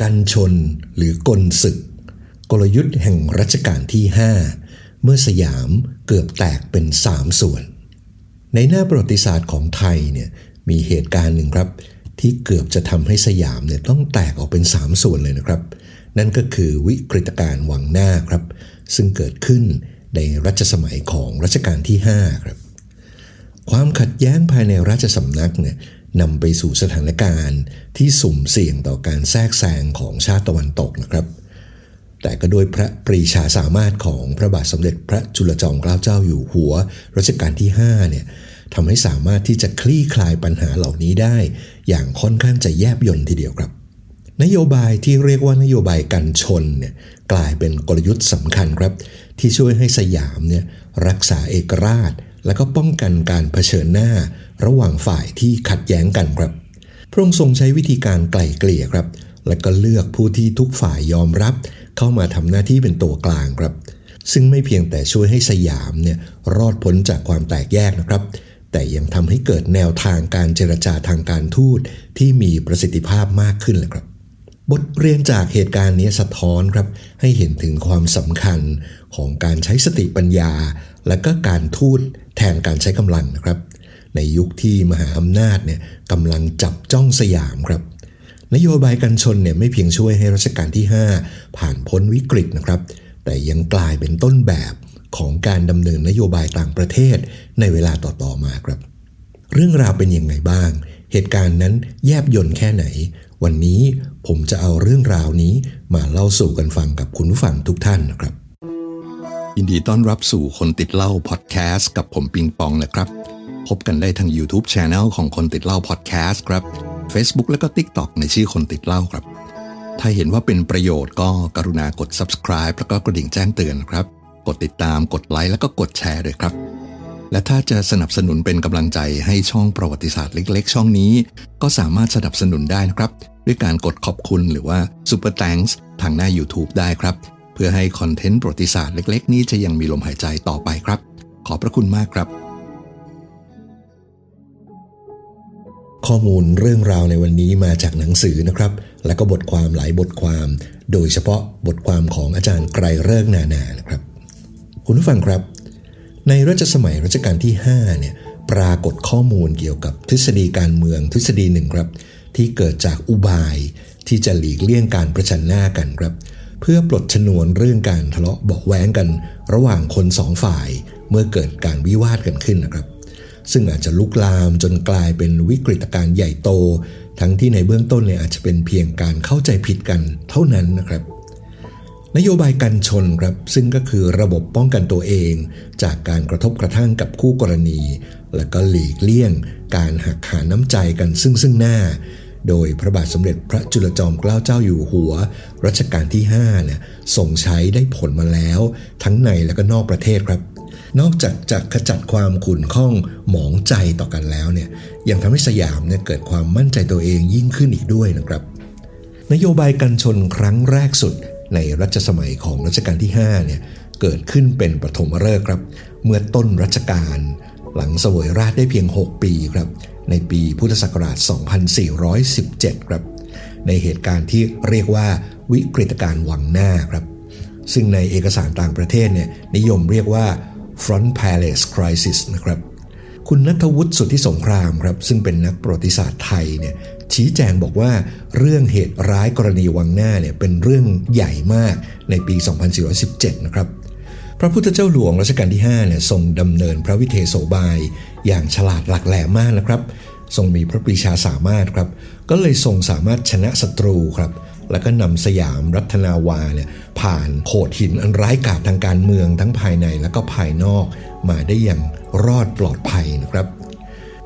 กันชนหรือกลศึก กลยุทธ์แห่งรัชกาลที่ 5 เมื่อสยามเกือบแตกเป็น 3 ส่วน ในหน้าประวัติศาสตร์ของไทยเนี่ยมีเหตุการณ์หนึ่งครับ ที่เกือบจะทำให้สยามเนี่ยต้องแตกออกเป็น 3 ส่วนเลยนะครับ นั่นก็คือวิกฤตการณ์วังหน้าครับ ซึ่งเกิดขึ้นในรัชสมัยของรัชกาลที่ 5 ครับ ความขัดแย้งภายในราชสำนักเนี่ย นำไปสู่สถานการณ์ที่สุ่มเสี่ยงต่อการแทรกแซงของชาติตะวันตกนะครับ แต่ก็โดยพระปรีชาสามารถของพระบาทสมเด็จพระจุลจอมเกล้าเจ้าอยู่หัวรัชกาลที่5เนี่ยทำให้สามารถที่จะคลี่คลายปัญหาเหล่านี้ได้ อย่างค่อนข้างจะแยบยลทีเดียวครับ นโยบายที่เรียกว่านโยบายกันชนเนี่ยกลายเป็นกลยุทธ์สำคัญครับ ที่ช่วยให้สยามเนี่ยรักษาเอกราช และก็ป้องกันการเผชิญหน้า ระหว่างฝ่ายที่ขัดแย้งกันครับ พระองค์ทรงใช้วิธีการไกล่เกลี่ยครับ และก็เลือกผู้ที่ทุกฝ่ายยอมรับ เข้ามาทำหน้าที่เป็นตัวกลางครับ ซึ่งไม่เพียงแต่ช่วยให้สยามเนี่ยรอดพ้นจากความแตกแยกนะครับ แต่ยังทำให้เกิดแนวทางการเจรจาทางการทูตที่มีประสิทธิภาพมากขึ้นเลยครับ บทเรียนจากเหตุการณ์นี้สะท้อนครับ ให้เห็นถึงความสำคัญของการใช้สติปัญญา และก็การทูตแทนการใช้กำลังนะครับ ในยุคที่มหาอำนาจเนี่ยกำลังจับจ้องสยามครับ นโยบายกันชนเนี่ยไม่เพียงช่วยให้รัชกาลที่ 5 ผ่านพ้นวิกฤตนะครับ แต่ยังกลายเป็นต้นแบบของการดำเนินนโยบายต่างประเทศในเวลาต่อๆมาครับ เรื่องราวเป็นยังไงบ้าง เหตุการณ์นั้นแยบยนต์แค่ไหน วันนี้ผมจะเอาเรื่องราวนี้มาเล่าสู่กันฟังกับคุณผู้ฟังทุกท่านนะครับ ยินดีต้อนรับสู่คนติดเล้าพอดแคสต์กับผมปิงปองนะครับ พบกันได้ทาง YouTube c h anel ของคนติดเล้าพอดแคสต์ครับ Facebook และก็ TikTok ในชื่อคนติดเล้าครับ ถ้าเห็นว่าเป็นประโยชน์ก็กรุณากด subscribe แล้วก็กระดิ่งแจ้งเตือนครับ กดติดตามกดไลค์แล้วก็กดแชร์ด้วยครับและถ้าจะสนับสนุนเป็นกำลังใจให้ช่องประวัติศาสตร์เล็ก ๆ ช่องนี้ ก็สามารถสนับสนุนได้นะครับ ด้วยการกดขอบคุณหรือว่า Super Thanks ทางหน้า YouTube ได้ครับ เพื่อให้คอนเทนต์ประวัติศาสตร์เล็กๆ นี้จะยังมีลมหายใจต่อไปครับ ขอบพระคุณมากครับ ข้อมูลเรื่องราวในวันนี้มาจากหนังสือนะครับ และก็บทความหลายบทความ โดยเฉพาะบทความของอาจารย์ไกรเริกนานานะครับ คุณผู้ฟังครับ ในรัชสมัยรัชกาลที่5เนี่ยปรากฏข้อมูลเกี่ยวกับทฤษฎีการเมืองทฤษฎีหนึ่งครับ ที่เกิดจากอุบายที่จะหลีกเลี่ยงการประชันหน้ากันครับ เพื่อปลดชนวนเรื่องการทะเลาะเบาะแว้งกัน ระหว่างคนสองฝ่ายเมื่อเกิดการวิวาทกันขึ้นนะครับ ซึ่งอาจจะลุกลามจนกลายเป็นวิกฤตการณ์ใหญ่โต ทั้งที่ในเบื้องต้นเนี่ยอาจจะเป็นเพียงการเข้าใจผิดกันเท่านั้นนะครับนโยบายกันชนครับซึ่งก็คือระบบป้องกันตัวเอง จากการกระทบกระทั่งกับคู่กรณี และก็หลีกเลี่ยง การหักหาน้ำใจกันซึ่งซึ่งหน้า โดยพระบาทสมเด็จพระจุลจอมเกล้าเจ้าอยู่หัว รัชกาลที่5เนี่ยส่งใช้ได้ผลมาแล้ว ทั้งในและก็นอกประเทศครับ นอกจากจะขจัดความขุ่นข้องหมองใจต่อกันแล้วเนี่ยยังทำให้สยามเนี่ยเกิดความมั่นใจตัวเองยิ่งขึ้นอีกด้วยนะครับ นโยบายกันชนครั้งแรกสุดในรัชสมัยของรัชกาลที่5เนี่ยเกิดขึ้นเป็นปฐมฤกษ์ครับ เมื่อต้นรัชกาลหลังเสวยราชได้เพียง 6 ปีครับ ในปีพุทธศักราช 2417 ครับ ในเหตุการณ์ที่เรียกว่าวิกฤตการณ์วังหน้าครับ ซึ่งในเอกสารต่างประเทศเนี่ยนิยมเรียกว่า front palace crisis นะครับ คุณนัทวุฒิสุทธิสงครามครับ ซึ่งเป็นนักประวัติศาสตร์ไทยเนี่ยชี้แจงบอกว่าเรื่องเหตุร้ายกรณีวังหน้าเนี่ยเป็นเรื่องใหญ่มากในปี 2417 นะครับพระพุทธเจ้าหลวงรัชกาลที่5เนี่ยทรงดำเนินพระวิเทโสบาย อย่างฉลาดหลักแหลมมากนะครับ ทรงมีพระปรีชาสามารถครับ ก็เลยทรงสามารถชนะศัตรูครับ แล้วก็นำสยามรัตนาวาเนี่ยผ่านโขดหินอันร้ายกาจทางการเมืองทั้งภายในและก็ภายนอกมาได้อย่างรอดปลอดภัยนะครับ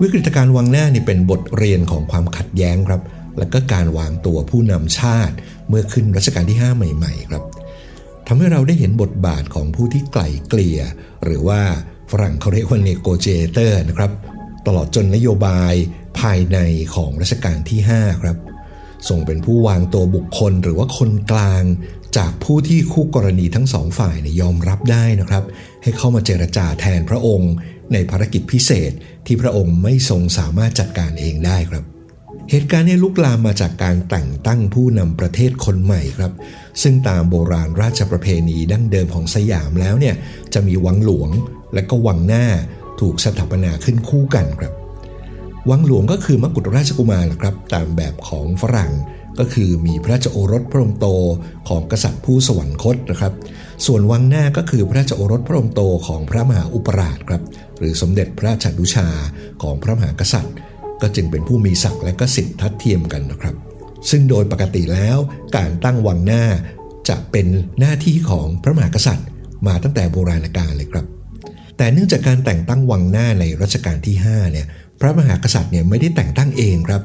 วิกฤตการณ์วังหน้านี่เป็นบทเรียนของความขัดแย้งครับ และก็การวางตัวผู้นำชาติเมื่อขึ้นรัชกาลที่ 5 ใหม่ ๆ ครับทำให้เราได้เห็นบทบาทของผู้ที่ไกล่เกลี่ย หรือว่า ฝรั่งเขาเรียกว่า negotiator นะครับ ตลอดจนนโยบายภายในของรัชกาลที่ 5 ครับทรงเป็นผู้วางตัวบุคคลหรือว่าคนกลาง จากผู้ที่คู่กรณีทั้งสองฝ่ายยอมรับได้นะครับ ให้เข้ามาเจรจาแทนพระองค์ ในภารกิจพิเศษที่พระองค์ไม่ทรงสามารถจัดการเองได้ครับ เหตุการณ์นี้ลุกลามมาจากการแต่งตั้งผู้นำประเทศคนใหม่ครับ ซึ่งตามโบราณราชประเพณีดั้งเดิมของสยามแล้วเนี่ยจะมีวังหลวง และก็วังหน้าถูกสถาปนาขึ้นคู่กันครับ วังหลวงก็คือมกุฎราชกุมารนะครับ ตามแบบของฝรั่งก็คือมีพระราชโอรสพระองค์โตของกษัตริย์ผู้สวรรคตนะครับ ส่วนวังหน้าก็คือพระราชโอรสพระองค์โตของพระมหาอุปราชครับ หรือสมเด็จพระชานุชาของพระมหากษัตริย์ ก็จึงเป็นผู้มีศักดิ์และก็สิทธิทัดเทียมกันนะครับ ซึ่งโดยปกติแล้วการตั้งวังหน้าจะเป็นหน้าที่ของพระมหากษัตริย์ มาตั้งแต่โบราณกาลเลยครับ แต่เนื่องจากการแต่งตั้งวังหน้าในรัชกาลที่5เนี่ยพระมหากษัตริย์เนี่ยไม่ได้แต่งตั้งเองครับ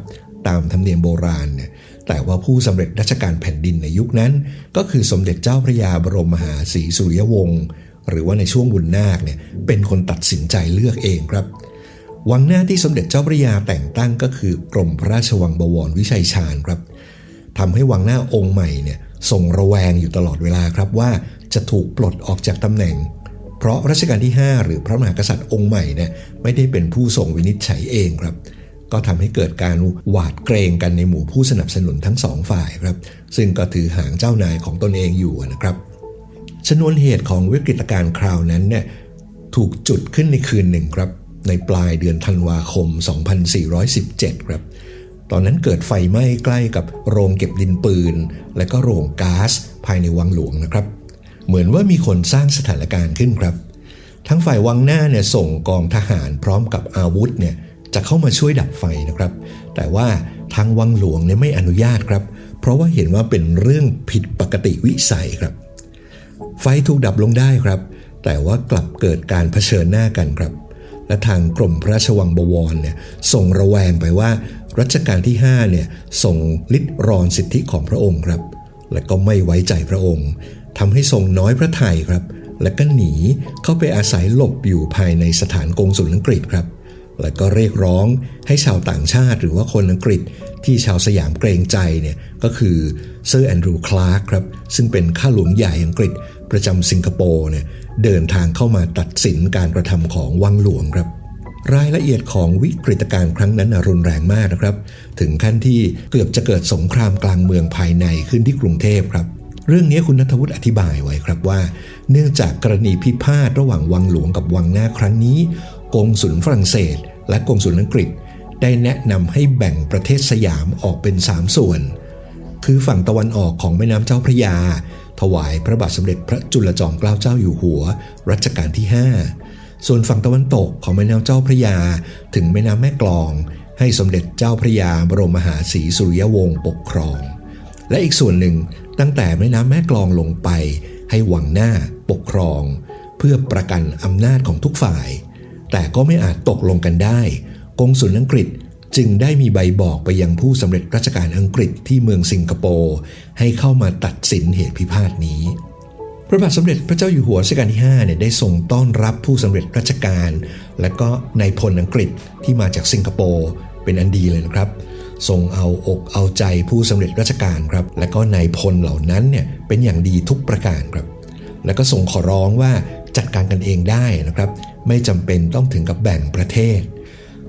ตามธรรมเนียมโบราณเนี่ยแต่ว่าผู้สำเร็จราชการแผ่นดินในยุคนั้น ก็คือสมเด็จเจ้าพระยาบรมมหาศรีสุริยวงศ์หรือว่าในช่วงบุญนาคเนี่ยเป็นคนตัดสินใจเลือกเองครับวังหน้าที่สมเด็จเจ้าพระยาแต่งตั้งก็คือกรมพระราชวังบวรวิชัยชาญครับทำให้วังหน้าองค์ใหม่เนี่ยทรงระแวงอยู่ตลอดเวลาครับว่าจะถูกปลดออกจากตำแหน่ง เพราะรัชกาลที่ 5 หรือพระมหากษัตริย์องค์ใหม่เนี่ยไม่ได้เป็นผู้ทรงวินิจฉัยเองครับ ก็ทำให้เกิดการหวาดเกรงกันในหมู่ผู้สนับสนุนทั้งสองฝ่ายครับ ซึ่งก็ถือหางเจ้านายของตนเองอยู่นะครับชนวนเหตุของวิกฤตการณ์คราวนั้นเนี่ยถูกจุดขึ้นในคืนหนึ่งครับ ในปลายเดือนธันวาคม 2417 ครับ ตอนนั้นเกิดไฟไหม้ใกล้กับโรงเก็บดินปืน และก็โรงก๊าซภายในวังหลวงนะครับ เหมือนว่ามีคนสร้างสถานการณ์ขึ้นครับ ทั้งฝ่ายวังหน้าเนี่ยส่งกองทหารพร้อมกับอาวุธเนี่ยจะเข้ามาช่วยดับไฟนะครับ แต่ว่าทางวังหลวงเนี่ยไม่อนุญาตครับ เพราะว่าเห็นว่าเป็นเรื่องผิดปกติวิสัยครับ ไฟถูกดับลงได้ครับ แต่ว่ากลับเกิดการเผชิญหน้ากันครับ และทางกรมพระราชวังบวรเนี่ยส่งระแวงไปว่ารัชกาลที่5เนี่ยส่งลิดรอนสิทธิของพระองค์ครับ และก็ไม่ไว้ใจพระองค์ ทำให้ทรงน้อยพระทัยครับ และก็หนีเข้าไปอาศัยหลบอยู่ภายในสถานกงสุลอังกฤษครับ และก็เรียกร้องให้ชาวต่างชาติหรือว่าคนอังกฤษที่ชาวสยามเกรงใจเนี่ยก็คือเซอร์แอนดรูว์คลาร์กครับ ซึ่งเป็นข้าหลวงใหญ่อังกฤษประจำสิงคโปร์เนี่ยเดินทางเข้ามาตัดสินการกระทำของวังหลวงครับรายละเอียดของวิกฤตการณ์ครั้งนั้นรุนแรงมากนะครับ ถึงขั้นที่เกือบจะเกิดสงครามกลางเมืองภายในขึ้นที่กรุงเทพครับ เรื่องนี้คุณนัทวุฒิอธิบายไว้ครับว่า เนื่องจากกรณีพิพาทระหว่างวังหลวงกับวังหน้าครั้งนี้ กงสุลฝรั่งเศส และกงสุลอังกฤษ ได้แนะนำให้แบ่งประเทศสยามออกเป็น 3 ส่วน คือฝั่งตะวันออกของแม่น้ำเจ้าพระยา ถวายพระบาทสมเด็จพระจุลจอมเกล้าเจ้าอยู่หัว รัชกาลที่ 5 ส่วนฝั่งตะวันตกของแม่น้ำเจ้าพระยา ถึงแม่น้ำแม่กลอง ให้สมเด็จเจ้าพระยาบรมมหาศรีสุริยวงศ์ปกครอง และอีกส่วนหนึ่งตั้งแต่แม่น้ำแม่กลองลงไป ให้วังหน้าปกครอง เพื่อประกันอำนาจของทุกฝ่าย แต่ก็ไม่อาจตกลงกันได้ กงสุลอังกฤษจึงได้มีใบบอกไปยังผู้สำเร็จราชการอังกฤษที่เมืองสิงคโปร์ให้เข้ามาตัดสินเหตุพิพาทนี้พระบาทสมเด็จพระเจ้าอยู่หัวรัชกาลที่5เนี่ยได้ทรงต้อนรับผู้สำเร็จราชการ และก็นายพลอังกฤษที่มาจากสิงคโปร์เป็นอันดีเลยนะครับ ทรงเอาอกเอาใจผู้สำเร็จราชการครับ และก็นายพลเหล่านั้นเนี่ยเป็นอย่างดีทุกประการครับ แล้วก็ทรงขอร้องว่าจัดการกันเองได้นะครับ ไม่จำเป็นต้องถึงกับแบ่งประเทศ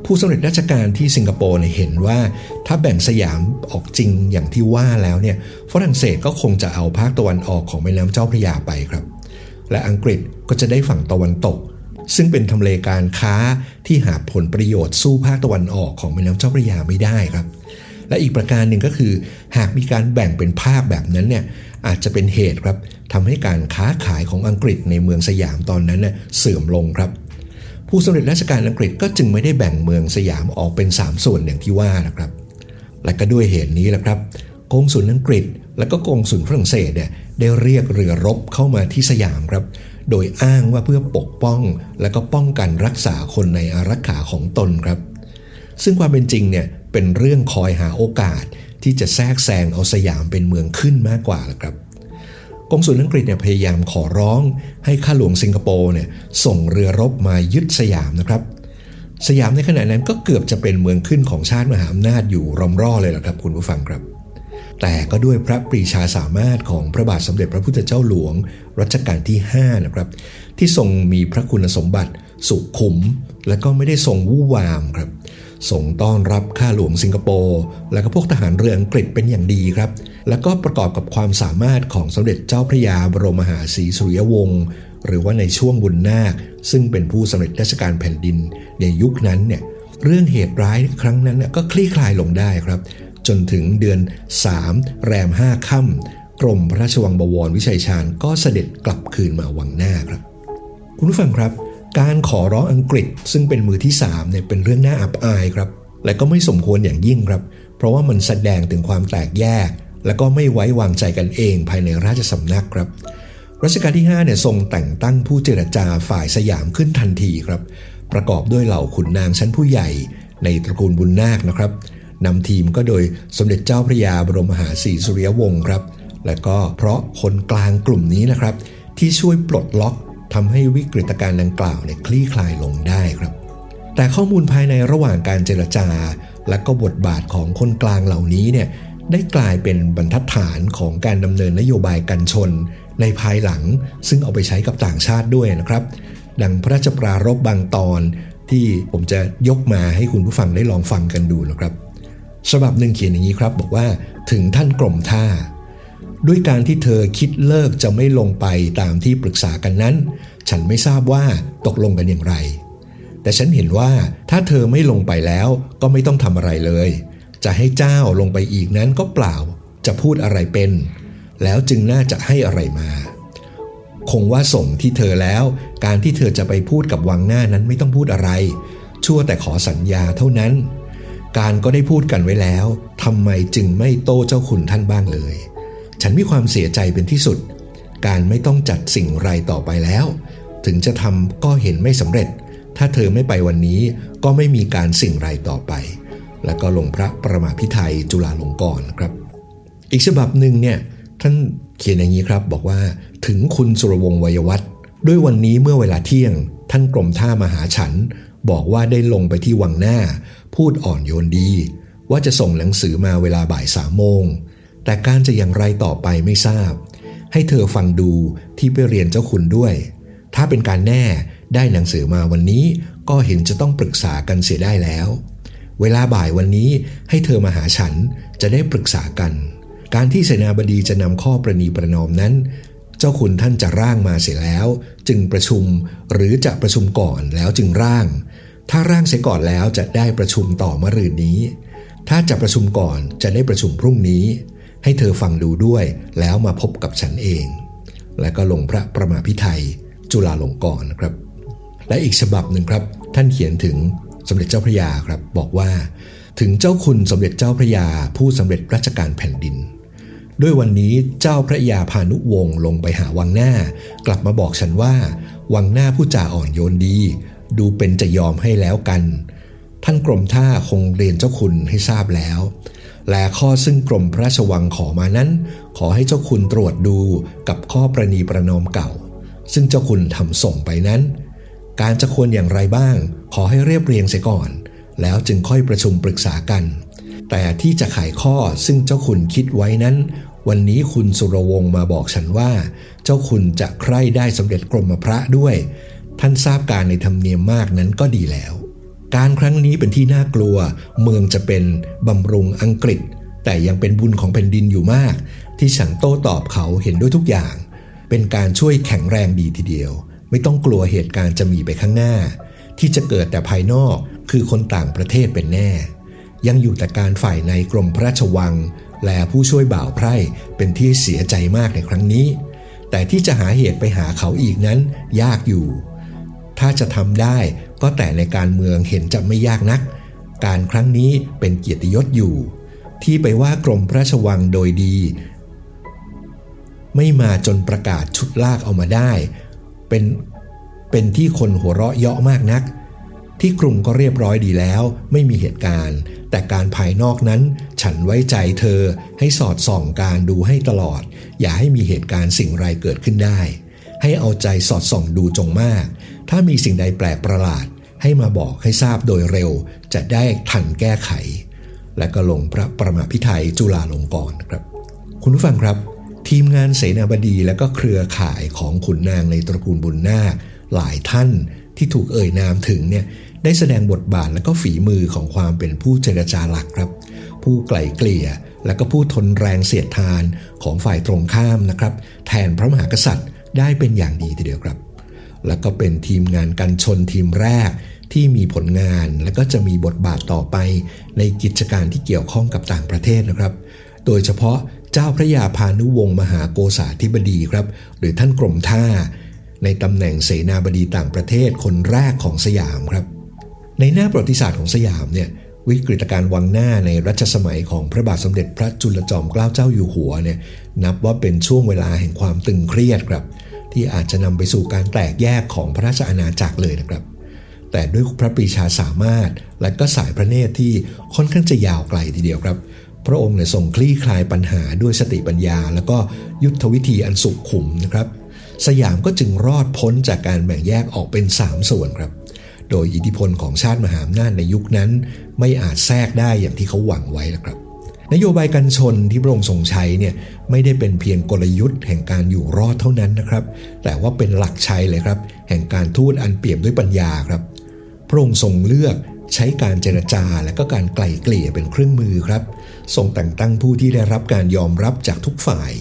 ผู้สำเร็จราชการที่สิงคโปร์เนี่ยเห็นว่า ถ้าแบ่งสยามออกจริงอย่างที่ว่าแล้วเนี่ยฝรั่งเศสก็คงจะเอาภาคตะวันออกของแม่น้ำเจ้าพระยาไปครับ และอังกฤษก็จะได้ฝั่งตะวันตกซึ่งเป็นทำเลการค้าที่หาผลประโยชน์สู้ภาคตะวันออกของแม่น้ำเจ้าพระยาไม่ได้ครับ และอีกประการหนึ่งก็คือ หากมีการแบ่งเป็นภาคแบบนั้นเนี่ยอาจจะเป็นเหตุครับทำให้การค้าขายของอังกฤษในเมืองสยามตอนนั้นเน่ยเสื่อมลงครับ ผู้สำเร็จราชการอังกฤษก็จึงไม่ได้แบ่งเมืองสยามออกเป็น 3 ส่วนอย่างที่ว่านะครับ และก็ด้วยเหตุนี้แหละครับกงสุลอังกฤษ และก็กงสุลฝรั่งเศสเนี่ยได้เรียกเรือรบเข้ามาที่สยามครับ โดยอ้างว่าเพื่อปกป้อง และก็ป้องกันรักษาคนในอารักขาของตนครับ ซึ่งความเป็นจริงเนี่ย เป็นเรื่องคอยหาโอกาสที่จะแทรกแซงเอาสยามเป็นเมืองขึ้นมากกว่าละครับกองสุลอังกฤษเนี่ยพยายามขอร้องให้ข้าหลวงสิงคโปร์เนี่ยส่งเรือรบมายึดสยามนะครับ สยามในขณะนั้นก็เกือบจะเป็นเมืองขึ้นของชาติมหาอำนาจอยู่รอมร่อเลยล่ะครับคุณผู้ฟังครับ แต่ก็ด้วยพระปรีชาสามารถของพระบาทสมเด็จพระพุทธเจ้าหลวงรัชกาลที่5นะครับที่ทรงมีพระคุณสมบัติสุขุม และก็ไม่ได้ทรงวู่วามครับ ส่งต้อนรับข้าหลวงสิงคโปร์และก็พวกทหารเรืออังกฤษเป็นอย่างดีครับ แล้วก็ประกอบกับความสามารถของสมเด็จเจ้าพระยาบรมมหาศรีสุริยวงศ์หรือว่าในช่วงบุญนาค ซึ่งเป็นผู้สำเร็จราชการแผ่นดินในยุคนั้นเนี่ยเรื่องเหตุร้ายครั้งนั้นก็คลี่คลายลงได้ครับ จนถึงเดือน 3 แรม 5 ค่ำกรมพระราชวังบวรวิชัยชาญก็เสด็จกลับคืนมาวังหน้าครับ คุณผู้ฟังครับ การขอร้องอังกฤษ ซึ่งเป็นมือที่3เนี่ยเป็นเรื่องน่าอับอายครับ และก็ไม่สมควรอย่างยิ่งครับ เพราะว่ามันแสดงถึงความแตกแยก และก็ไม่ไว้วางใจกันเองภายในราชสำนักครับรัชกาลที่5เนี่ยทรงแต่งตั้งผู้เจรจาฝ่ายสยามขึ้นทันทีครับ ประกอบด้วยเหล่าขุนนางชั้นผู้ใหญ่ ในตระกูลบุญนาคนะครับนำทีมก็โดยสมเด็จเจ้าพระยาบรมมหาศรีสุริยวงศ์ครับ และก็เพราะคนกลางกลุ่มนี้นะครับ ที่ช่วยปลดล็อก ทำให้วิกฤตการณ์ดังกล่าวเนี่ยคลี่คลายลงได้ครับ แต่ข้อมูลภายในระหว่างการเจรจา และก็บทบาทของคนกลางเหล่านี้เนี่ยได้กลายเป็นบรรทัดฐานของการดำเนินนโยบายกันชน ในภายหลังซึ่งเอาไปใช้กับต่างชาติด้วยนะครับ ดังพระราชปรารภบางตอนที่ผมจะยกมาให้คุณผู้ฟังได้ลองฟังกันดูนะครับฉบับหนึ่งเขียนอย่างนี้ครับ บอกว่าถึงท่านกรมท่า ด้วยการที่เธอคิดเลิกจะไม่ลงไปตามที่ปรึกษากันนั้น ฉันไม่ทราบว่าตกลงกันอย่างไร แต่ฉันเห็นว่าถ้าเธอไม่ลงไปแล้วก็ไม่ต้องทำอะไรเลย จะให้เจ้าลงไปอีกนั้นก็เปล่า จะพูดอะไรเป็น แล้วจึงน่าจะให้อะไรมา คงว่าส่งที่เธอแล้ว การที่เธอจะไปพูดกับวังหน้านั้นไม่ต้องพูดอะไร ชั่วแต่ขอสัญญาเท่านั้น การก็ได้พูดกันไว้แล้วทำไมจึงไม่โต้เจ้าคุณท่านบ้างเลย ฉันมีความเสียใจเป็นที่สุด การไม่ต้องจัดสิ่งไรต่อไปแล้ว ถึงจะทำก็เห็นไม่สำเร็จ ถ้าเธอไม่ไปวันนี้ก็ไม่มีการสิ่งไรต่อไป แล้วก็ลงพระประมาพิไทยจุฬาลงกรณ์ครับ อีกฉบับหนึ่งเนี่ยท่านเขียนอย่างนี้ครับบอกว่าถึงคุณสุรวงศ์วัยวัฒน์ด้วยวันนี้เมื่อเวลาเที่ยง ท่านกรมท่ามหาฉัน บอกว่าได้ลงไปที่วังหน้า พูดอ่อนโยนดี ว่าจะส่งหนังสือมาเวลาบ่ายสามโมง แต่การจะอย่างไรต่อไปไม่ทราบ ให้เธอฟังดูที่ไปเรียนเจ้าคุณด้วย ถ้าเป็นการแน่ได้หนังสือมาวันนี้ก็เห็นจะต้องปรึกษากันเสียได้แล้ว เวลาบ่ายวันนี้ให้เธอมาหาฉันจะได้ปรึกษากัน การที่เสนาบดีจะนำข้อประนีประนอมนั้น เจ้าคุณท่านจะร่างมาเสร็จแล้ว จึงประชุมหรือจะประชุมก่อนแล้วจึงร่าง ถ้าร่างเสร็จก่อนแล้วจะได้ประชุมต่อมะรืนนี้ ถ้าจะประชุมก่อนจะได้ประชุมพรุ่งนี้ ให้เธอฟังดูด้วย แล้วมาพบกับฉันเอง และก็ลงพระประมาพิไทยจุฬาลงกรณ์นะครับ และอีกฉบับหนึ่งครับ ท่านเขียนถึงสมเด็จเจ้าพระยาครับ บอกว่า ถึงเจ้าคุณสมเด็จเจ้าพระยา ผู้สำเร็จราชการแผ่นดิน ด้วยวันนี้เจ้าพระยาพานุวงศ์ลงไปหาวังหน้า กลับมาบอกฉันว่า วังหน้าผู้จ่าอ่อนโยนดี ดูเป็นจะยอมให้แล้วกัน ท่านกรมท่าคงเรียนเจ้าคุณให้ทราบแล้ว และข้อซึ่งกรมพระราชวังขอมานั้น ขอให้เจ้าคุณตรวจดูกับข้อประนีประนอมเก่า ซึ่งเจ้าคุณทำส่งไปนั้น การจะควรอย่างไรบ้าง ขอให้เรียบเรียงเสียก่อน แล้วจึงค่อยประชุมปรึกษากัน แต่ที่จะขายข้อซึ่งเจ้าคุณคิดไว้นั้น วันนี้คุณสุรวงศ์มาบอกฉันว่า เจ้าคุณจะใคร่ได้สำเร็จกรมพระด้วย ท่านทราบการในธรรมเนียมมากนั้นก็ดีแล้ว การครั้งนี้เป็นที่น่ากลัว เมืองจะเป็นบำรุงอังกฤษ แต่ยังเป็นบุญของแผ่นดินอยู่มาก ที่ฉันโต้ตอบเขาเห็นด้วยทุกอย่าง เป็นการช่วยแข็งแรงดีทีเดียว ไม่ต้องกลัวเหตุการณ์จะมีไปข้างหน้า ที่จะเกิดแต่ภายนอกคือคนต่างประเทศเป็นแน่ ยังอยู่แต่การฝ่ายในกรมพระราชวัง และผู้ช่วยบ่าวไพร่เป็นที่เสียใจมากในครั้งนี้ แต่ที่จะหาเหตุไปหาเขาอีกนั้น ยากอยู่ ถ้าจะทำได้ก็แต่ในการเมืองเห็นจะไม่ยากนัก การครั้งนี้เป็นเกียรติยศอยู่ ที่ไปว่ากรมพระราชวังโดยดี ไม่มาจนประกาศชุดลากเอามาได้ เป็นเป็นที่คนหัวเราะเยาะมากนัก ที่กรุงก็เรียบร้อยดีแล้วไม่มีเหตุการณ์ แต่การภายนอกนั้นฉันไว้ใจเธอให้สอดส่องการดูให้ตลอด อย่าให้มีเหตุการณ์สิ่งไรเกิดขึ้นได้ ให้เอาใจสอดส่องดูจงมาก ถ้ามีสิ่งใดแปลกประหลาด ให้มาบอกให้ทราบโดยเร็ว จะได้ทันแก้ไข และก็ลงพระประมาพิไทยจุฬาลงกรณ์ครับ คุณผู้ฟังครับ ทีมงานเสนาบดีและก็เครือข่ายของขุนนางในตระกูลบุญนาคหลายท่านที่ถูกเอ่ยนามถึงเนี่ยได้แสดงบทบาทและก็ฝีมือของความเป็นผู้เจรจาหลักครับ ผู้ไกล่เกลี่ยและก็ผู้ทนแรงเสียดทานของฝ่ายตรงข้ามนะครับ แทนพระมหากษัตริย์ได้เป็นอย่างดีทีเดียวครับ แล้วก็เป็นทีมงานกันชนทีมแรกที่มีผลงานและก็จะมีบทบาทต่อไป ในกิจการที่เกี่ยวข้องกับต่างประเทศนะครับ โดยเฉพาะเจ้าพระยาพานุวงศ์มหาโกษาธิบดีครับ หรือท่านกรมท่า ในตำแหน่งเสนาบดีต่างประเทศคนแรกของสยามครับ ในหน้าประวัติศาสตร์ของสยามเนี่ยวิกฤตการณ์วังหน้าในรัชสมัยของพระบาทสมเด็จพระจุลจอมเกล้าเจ้าอยู่หัวเนี่ยนับว่าเป็นช่วงเวลาแห่งความตึงเครียดครับ ที่อาจจะนำไปสู่การแตกแยกของพระราชอาณาจักรเลยนะครับ แต่ด้วยพระปรีชาสามารถและก็สายพระเนตรที่ค่อนข้างจะยาวไกลทีเดียวครับ พระองค์เนี่ยทรงคลี่คลายปัญหาด้วยสติปัญญา แล้วก็ยุทธวิธีอันสุขุมนะครับ สยามก็จึงรอดพ้นจากการแบ่งแยกออกเป็น 3 ส่วนครับ โดยอิทธิพลของชาติมหาอำนาจในยุคนั้น ไม่อาจแทรกได้อย่างที่เขาหวังไว้นะครับ นโยบายการชนที่พระองค์ทรงใช้เนี่ยไม่ได้เป็นเพียงกลยุทธ์แห่งการอยู่รอดเท่านั้นนะครับ แต่ว่าเป็นหลักชัยเลยครับ แห่งการทูตอันเปี่ยมด้วยปัญญาครับ พระองค์ทรงเลือกใช้การเจรจาและก็การไกล่เกลี่ยเป็นเครื่องมือครับทรงแต่งตั้งผู้ที่ได้รับการยอมรับจากทุกฝ่าย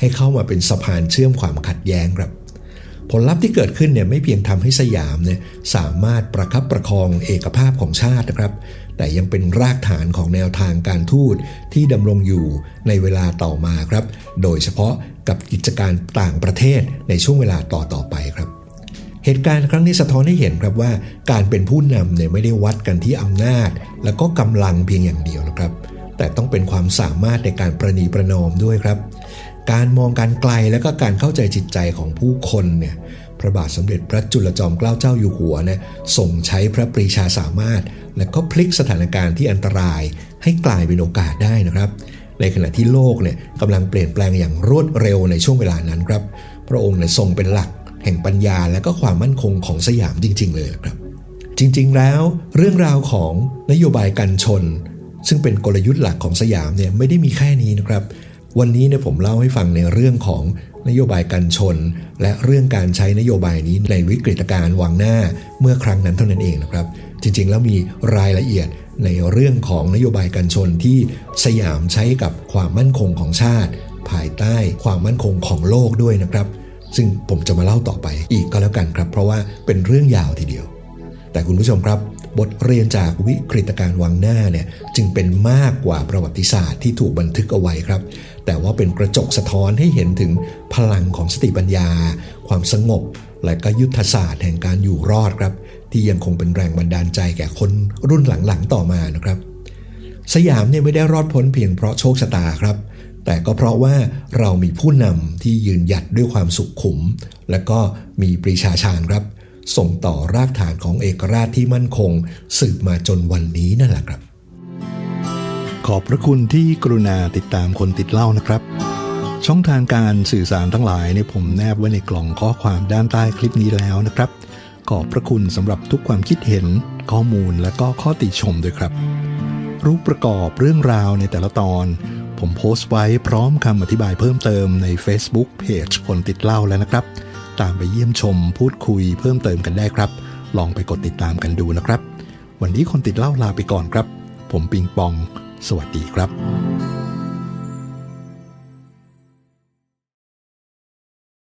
ให้เข้ามาเป็นสะพานเชื่อมความขัดแย้งครับผลลัพธ์ที่เกิดขึ้นเนี่ยไม่เพียงทำให้สยามเนี่ยสามารถประคับประคองเอกภาพของชาตินะครับ แต่ยังเป็นรากฐานของแนวทางการทูตที่ดำรงอยู่ในเวลาต่อมาครับ โดยเฉพาะกับกิจการต่างประเทศในช่วงเวลาต่อต่อๆไปครับ เหตุการณ์ครั้งนี้สะท้อนให้เห็นครับว่า การเป็นผู้นำเนี่ยไม่ได้วัดกันที่อำนาจ แล้วก็กำลังเพียงอย่างเดียวนะครับ แต่ต้องเป็นความสามารถในการประนีประนอมด้วยครับ การมองการไกลและก็การเข้าใจจิตใจของผู้คนเนี่ยพระบาทสมเด็จพระจุลจอมเกล้าเจ้าอยู่หัวเนี่ยส่งใช้พระปรีชาสามารถ และก็พลิกสถานการณ์ที่อันตรายให้กลายเป็นโอกาสได้นะครับ ในขณะที่โลกเนี่ยกำลังเปลี่ยนแปลงอย่างรวดเร็วในช่วงเวลานั้นครับ พระองค์เนี่ยทรงเป็นหลักแห่งปัญญาและก็ความมั่นคงของสยามจริง ๆ เลยครับ จริงๆ แล้วเรื่องราวของนโยบายกันชน ซึ่งเป็นกลยุทธ์หลักของสยามเนี่ยไม่ได้มีแค่นี้นะครับ วันนี้เนี่ยผมเล่าให้ฟังในเรื่องของนโยบายกันชน และเรื่องการใช้นโยบายนี้ในวิกฤตการณ์วังหน้าเมื่อครั้งนั้นเท่านั้นเองนะครับ จริงๆ แล้วมีรายละเอียดในเรื่องของนโยบายกันชนที่สยามใช้กับความมั่นคงของชาติ ภายใต้ความมั่นคงของโลกด้วยนะครับ ซึ่งผมจะมาเล่าต่อไปอีกก็แล้วกันครับ เพราะว่าเป็นเรื่องยาวทีเดียว แต่คุณผู้ชมครับ บทเรียนจากวิกฤตการณ์วังหน้าเนี่ยจึงเป็นมากกว่าประวัติศาสตร์ที่ถูกบันทึกเอาไว้ครับ แต่ว่าเป็นกระจกสะท้อนให้เห็นถึงพลังของสติปัญญา ความสงบ และก็ยุทธศาสตร์แห่งการอยู่รอดครับ ที่ยังคงเป็นแรงบันดาลใจแก่คนรุ่นหลังๆต่อมานะครับ สยามเนี่ยไม่ได้รอดพ้นเพียงเพราะโชคชะตาครับ แต่ก็เพราะว่าเรามีผู้นำที่ยืนหยัดด้วยความสุขขุม และก็มีปรีชาชาญครับ ส่งต่อรากฐานของเอกราชที่มั่นคง สืบมาจนวันนี้นั่นแหละครับ ขอบพระคุณที่กรุณาติดตามคนติดเล่านะครับ ช่องทางการสื่อสารทั้งหลายเนี่ยผมแนบไว้ในกล่องข้อความด้านใต้คลิปนี้แล้วนะครับ ขอบพระคุณสำหรับทุกความคิดเห็น ข้อมูลและก็ข้อติชมด้วยครับ รูปประกอบเรื่องราวในแต่ละตอน ผมโพสต์ไว้พร้อมคำอธิบายเพิ่มเติมใน Facebook Page คนติดเล่าแล้วนะครับ ตามไปเยี่ยมชมพูดคุยเพิ่มเติมกันได้ครับ ลองไปกดติดตามกันดูนะครับ วันนี้คนติดเล่าลาไปก่อนครับ ผมปิงปอง สวัสดีครับ